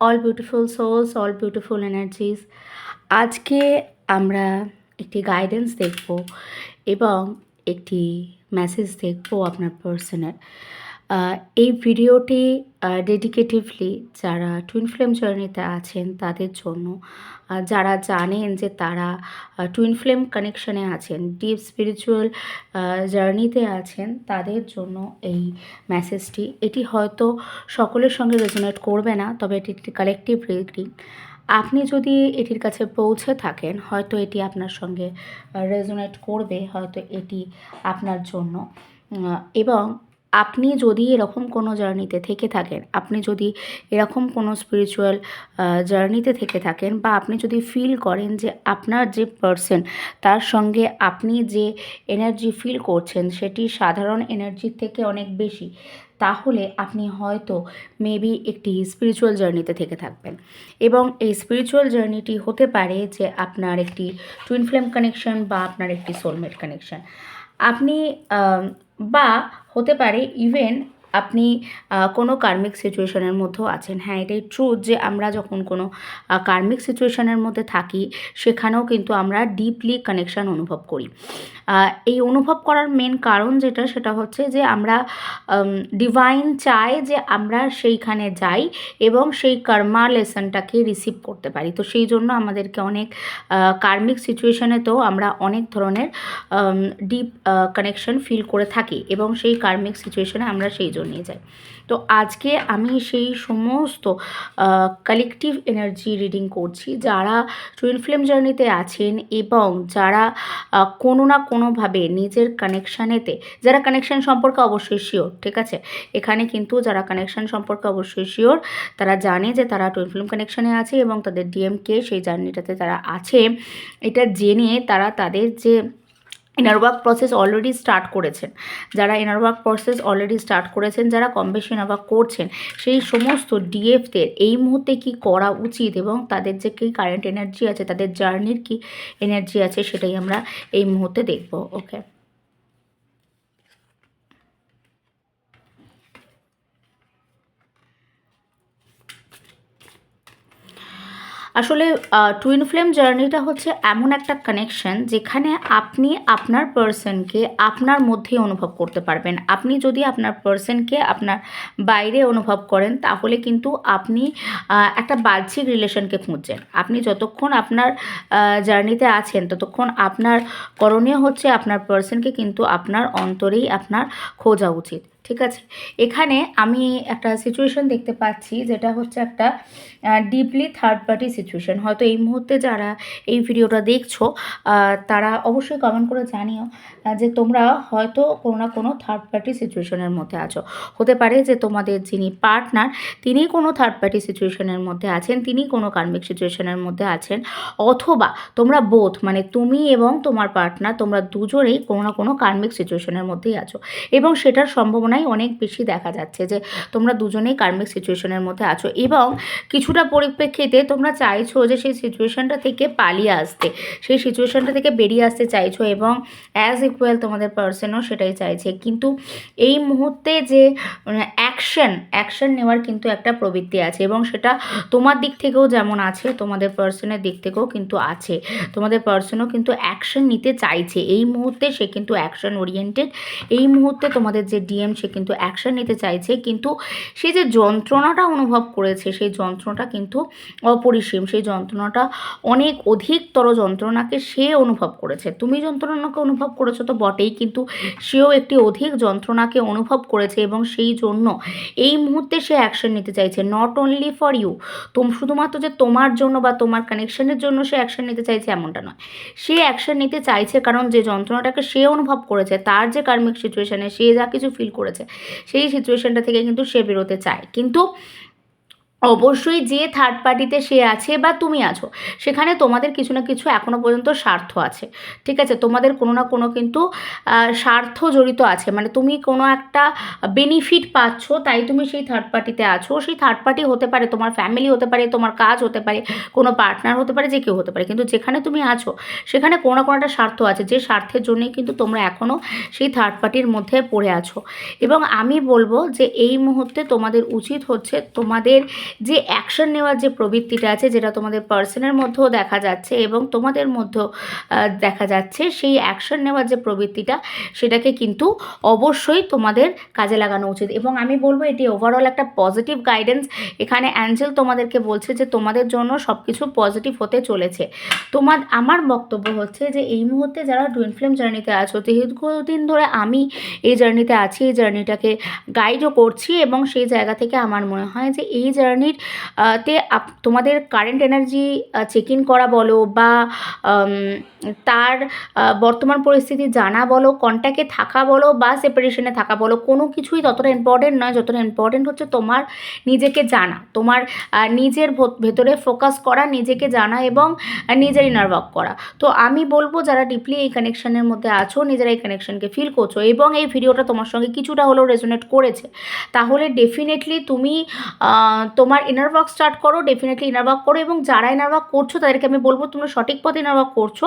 All beautiful souls all beautiful energies আজকে আমরা একটি গাইডেন্স দেখব এবং একটি মেসেজ দেখব আপনার পার্সোনাল এই ভিডিওটি ডেডিকেটিভলি যারা টুইন ফ্লেম জার্নিতে আছেন তাদের জন্য যারা জানেন যে তারা টুইন ফ্লেম কানেকশনে আছেন ডিপ স্পিরিচুয়াল জার্নিতে আছেন, তাদের জন্য এই মেসেজটি এটি হয়তো সকলের সঙ্গে রেজোনেট করবে না, তবে এটি একটি কালেকটিভ রিডিং আপনি যদি এটির কাছে পৌঁছে থাকেন, হয়তো এটি আপনার সঙ্গে রেজোনেট করবে, হয়তো এটি আপনার জন্য। এবং আপনি যদি এরকম কোনো জার্নিতে থেকে থাকেন, আপনি যদি এরকম কোনো স্পিরিচুয়াল জার্নিতে থেকে থাকেন বা আপনি যদি ফিল করেন যে আপনার যে পার্সন তার সঙ্গে আপনি যে এনার্জি ফিল করছেন, সেটি সাধারণ এনার্জির থেকে অনেক বেশি, তাহলে আপনি হয়তো মেবি একটি স্পিরিচুয়াল জার্নিতে থেকে থাকবেন। এবং এই স্পিরিচুয়াল জার্নিটি হতে পারে যে আপনার একটি টুইন ফ্লেম কানেকশন বা আপনার একটি সোলমেট কানেকশন আপনি বা হতে পারে ইভেন আপনি কোনো কার্মিক সিচুয়েশনের মধ্যেও আছেন। হ্যাঁ এটাই ট্রুথ যে আমরা যখন কোনো কার্মিক সিচুয়েশনের মধ্যে থাকি, সেখানেও কিন্তু আমরা ডিপলি কানেকশান অনুভব করি। এই অনুভব করার মেন কারণ যেটা, সেটা হচ্ছে যে আমরা ডিভাইন চায় যে আমরা সেইখানে যাই এবং সেই কর্মা লেসনটাকে রিসিভ করতে পারি। তো সেই জন্য আমাদেরকে অনেক কার্মিক সিচুয়েশনেতেও আমরা অনেক ধরনের ডিপ কানেকশন ফিল করে থাকি এবং সেই কার্মিক সিচুয়েশনে আমরা সেই জন্যই যায়। তো আজকে আমি সেই সমস্ত কালেকটিভ এনার্জি রিডিং করছি যারা টুইন ফ্লেম জার্নিতে আছেন এবং যারা কোনো না কোনোভাবে নিজের কানেকশানেতে যারা কানেকশান সম্পর্কে অবশ্যই শিওর ঠিক আছে? এখানে কিন্তু যারা কানেকশান সম্পর্কে অবশ্যই শিওর তারা জানে যে তারা টুইন ফিল্ম কানেকশানে আছে এবং তাদের ডিএমকে সেই জার্নিটাতে তারা আছে। এটা জেনে তারা তাদের যে inner work process already start করেছেন। যারা inner work process already start করেছেন, যারা কম বেশি ইনার ওয়ার্ক করছেন, সেই সমস্ত ডিএফদের এই মুহূর্তে কি করা উচিত এবং তাদের যে কী কারেন্ট এনার্জি আছে, তাদের জার্নির কি এনার্জি আছে, সেটাই আমরা এই মুহূর্তে দেখব। ওকে আসলে টুইন ফ্লেম জার্নিটা হচ্ছে এমন একটা কানেকশন যেখানে আপনি আপনার পার্সনকে আপনার মধ্যেই অনুভব করতে পারবেন। আপনি যদি আপনার পার্সনকে আপনার বাইরে অনুভব করেন, তাহলে কিন্তু আপনি একটা বাহ্যিক রিলেশনকে খুঁজছেন। আপনি যতক্ষণ আপনার জার্নিতে আছেন, ততক্ষণ আপনার করণীয় হচ্ছে আপনার পার্সনকে কিন্তু আপনার অন্তরেই আপনার খোঁজা উচিত। ঠিক আছে? এখানে আমি একটা সিচুয়েশন দেখতে পাচ্ছি যেটা হচ্ছে একটা ডিপলি থার্ড পার্টি সিচুয়েশন হয়তো এই মুহূর্তে যারা এই ভিডিওটা দেখছ তারা অবশ্যই কমেন্ট করে জানিও যে তোমরা হয়তো কোনো না কোনো থার্ড পার্টি সিচুয়েশনের মধ্যে আছো। হতে পারে যে তোমাদের যিনি পার্টনার তিনি কোনো থার্ড পার্টি সিচুয়েশনের মধ্যে আছেন, তিনি কোনো কার্মিক সিচুয়েশনের মধ্যে আছেন, অথবা তোমরা বোধ মানে তুমি এবং তোমার পার্টনার তোমরা দুজনেই কোনো না কোনো কার্মিক সিচুয়েশনের মধ্যেই আছো। এবং সেটার সম্ভাবনাই অনেক বেশি দেখা যাচ্ছে যে তোমরা দুজনেই কার্মিক সিচুয়েশনের মধ্যে আছো এবং কিছুটা পরিপ্রেক্ষিতে তোমরা চাইছো যে সেই সিচুয়েশনটা থেকে পালিয়ে আসতে। সেই সিচুয়েশনটা থেকে বেরিয়ে আসতে চাইছো এবং অ্যাজ ইকুয়াল তোমাদের পার্সনও সেটাই চাইছে। কিন্তু এই মুহূর্তে যে অ্যাকশন অ্যাকশন নেওয়ার কিন্তু একটা প্রবৃত্তি আছে এবং সেটা তোমার দিক থেকেও যেমন আছে, তোমাদের পার্সনের দিক থেকেও কিন্তু আছে। তোমাদের পার্সনও কিন্তু অ্যাকশন নিতে চাইছে। এই মুহূর্তে সে কিন্তু অ্যাকশন ওরিয়েন্টেড এই মুহূর্তে তোমাদের যে ডিএম সে কিন্তু অ্যাকশন নিতে চাইছে, কিন্তু সে যে যন্ত্রণাটা অনুভব করেছে, সেই যন্ত্রণাটা কিন্তু অপরিসীম। সেই যন্ত্রণাটা অনেক অধিকতর যন্ত্রণাকে সে অনুভব করেছে। তুমি যন্ত্রণাকে অনুভব করেছ তো বটেই, কিন্তু সেও একটি অধিক যন্ত্রণাকে অনুভব করেছে এবং সেই জন্য এই মুহূর্তে সে অ্যাকশন নিতে চাইছে। নট অনলি ফর ইউ তোম, শুধুমাত্র যে তোমার জন্য বা তোমার কানেকশনের জন্য সে অ্যাকশন নিতে চাইছে এমনটা নয়। সে অ্যাকশন নিতে চাইছে কারণ যে যন্ত্রণাটাকে সে অনুভব করেছে, তার যে কার্মিক সিচুয়েশানে সে যা কিছু ফিল করেছে সেই সিচুয়েশনটা থেকে কিন্তু সে বেরোতে চায়। কিন্তু অবশ্যই যে থার্ড পার্টিতে সে আছে বা তুমি আছো, সেখানে তোমাদের কিছু না কিছু এখনও পর্যন্ত স্বার্থ আছে, ঠিক আছে? তোমাদের কোনো না কোনো কিন্তু স্বার্থ জড়িত আছে। মানে তুমি কোনো একটা বেনিফিট পাচ্ছ, তাই তুমি সেই থার্ড পার্টিতে আছো। সেই থার্ড পার্টি হতে পারে তোমার ফ্যামিলি হতে পারে, তোমার কাজ হতে পারে, কোনো পার্টনার হতে পারে, যে কেউ হতে পারে। কিন্তু যেখানে তুমি আছো, সেখানে কোনো না কোনো একটা স্বার্থ আছে, যে স্বার্থের জন্যই কিন্তু তোমরা এখনও সেই থার্ড পার্টির মধ্যে পড়ে আছো। এবং আমি বলব যে এই মুহূর্তে তোমাদের উচিত হচ্ছে তোমাদের যে অ্যাকশন নেওয়ার যে প্রবৃত্তিটা আছে, যেটা তোমাদের পার্সনের মধ্যেও দেখা যাচ্ছে এবং তোমাদের মধ্যেও দেখা যাচ্ছে, সেই অ্যাকশন নেওয়ার যে প্রবৃত্তিটা, সেটাকে কিন্তু অবশ্যই তোমাদের কাজে লাগানো উচিত। এবং আমি বলব, এটি ওভারঅল একটা পজিটিভ গাইডেন্স এখানে অ্যাঞ্জেল তোমাদেরকে বলছে যে, তোমাদের জন্য সব কিছু পজিটিভ হতে চলেছে। তোমার, আমার বক্তব্য হচ্ছে যে, এই মুহূর্তে যারা টুইন ফ্লেম জার্নিতে আছো, দীর্ঘদিন ধরে আমি এই জার্নিতে আছি, এই জার্নিটাকে গাইডও করছি এবং সেই জায়গা থেকে আমার মনে হয় যে, এই জার্নির আহ, তে আপ- তোমাদের কারেন্ট এনার্জি চেক ইন করা বলো বা তার বর্তমান পরিস্থিতি জানা বলো কন্ট্যাক্টে থাকা বলো বা সেপারেশনে থাকা বলো কোনো কিছুই ততটা ইম্পর্টেন্ট নয় যতটা ইম্পর্টেন্ট হচ্ছে তোমার নিজেকে জানা তোমার নিজের ভেতরে ফোকাস করা নিজেকে জানা এবং নিজের ইনার ওয়ার্ক করা। তো আমি বলব যারা ডিপলি এই কানেকশনের মধ্যে আছো নিজেরা এই কানেকশনকে ফিল করছ এবং এই ভিডিওটা তোমার সঙ্গে কিছুটা হলেও রেজোনেট করেছে তাহলে ডেফিনেটলি তুমি আহ, তোমার ইনার ওয়ার্ক স্টার্ট করো ডেফিনেটলি ইনার ওয়ার্ক করো এবং যারা ইনার ওয়ার্ক করছ তাদেরকে আমি বলব তোমরা সঠিক পথে ইনার করছ।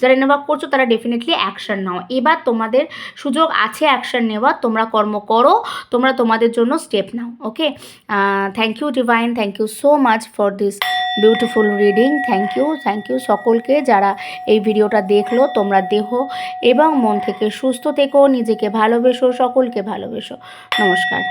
যারা ইনার ওয়ার্ক করছ তারা ডেফিনেটলি অ্যাকশন নাও। এবার তোমাদের সুযোগ আছে অ্যাকশন নেওয়ার, তোমরা কর্ম করো, তোমরা তোমাদের জন্য step now okay thank you divine thank you so much for this beautiful reading thank you thank you সকলকে যারা এই ভিডিওটা দেখল, তোমরা দেহ এবং মন থেকে সুস্থ থেকো, নিজেকে ভালোবেসো, সকলকে ভালোবেসো। নমস্কার।